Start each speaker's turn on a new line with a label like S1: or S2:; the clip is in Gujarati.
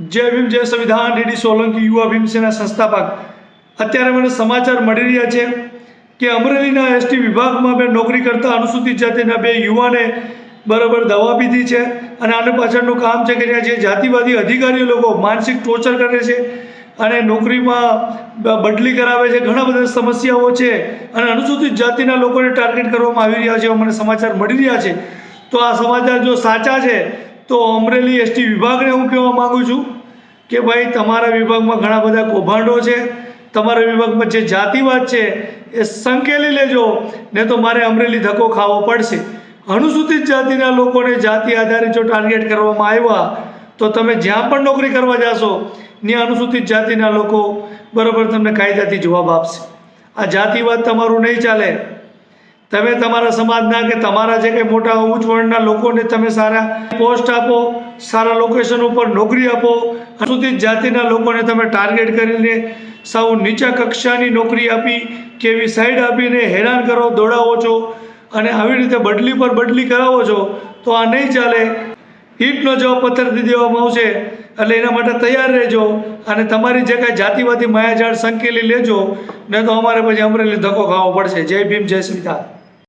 S1: જય ભીમ, જય સંવિધાન, ડીડી સોલંકી, યુવા ભીમસેના સંસ્થાપક. અત્યારે મને સમાચાર મળી રહ્યા છે કે અમરેલીના એસટી વિભાગમાં બે નોકરી કરતા અનુસૂચિત જાતિના બે યુવાને બરાબર દવા પીધી છે અને આને પાછળનું કામ છે કે જ્યાં જે જાતિવાદી અધિકારીઓ લોકો માનસિક ટોર્ચર કરે છે અને નોકરીમાં બદલી કરાવે છે, ઘણા બધા સમસ્યાઓ છે અને અનુસૂચિત જાતિના લોકોને ટાર્ગેટ કરવામાં આવી રહ્યા છે મને સમાચાર મળી રહ્યા છે. તો આ સમાચાર જો સાચા છે તો અમરેલી એસટી વિભાગને હું કહેવા માગું છું કે ભાઈ, તમારા વિભાગમાં ઘણા બધા કૌભાંડો છે. તમારા વિભાગમાં જે જાતિવાદ છે એ સંકેલી લેજો, ને તો મારે અમરેલી ધક્કો ખાવો પડશે. અનુસૂચિત જાતિના લોકોને જાતિ આધારે જો ટાર્ગેટ કરવામાં આવ્યા, તો તમે જ્યાં પણ નોકરી કરવા જાશો, ત્યાં અનુસૂચિત જાતિના લોકો બરાબર તમને કાયદાથી જવાબ આપશે. આ જાતિવાદ તમારું નહીં ચાલે. તમે તમારા સમાજના કે તમારા જે કંઈ મોટા ઉચ્ચ વર્ણના લોકોને તમે સારા પોસ્ટ આપો, સારા લોકેશન ઉપર નોકરી આપો અનુસૂચિત જાતિના લોકોને તમે ટાર્ગેટ કરીને સૌ નીચા કક્ષાની નોકરી આપી કે એવી સાઈડ આપીને હેરાન કરો, દોડાવો છો, અને આવી રીતે બદલી પર બદલી કરાવો છો, તો આ નહીં ચાલે. ઈંટનો જવાબ પથ્થરથી દેવામાં આવશે, એટલે એના માટે તૈયાર રહેજો, અને તમારી જે કાંઈ જાતિવાદી માયાજાળ સંકેલી લેજો ને તો અમારે પછી અમરેલી ધક્કો ખાવો પડશે. જય ભીમ, જય શ્રીતાન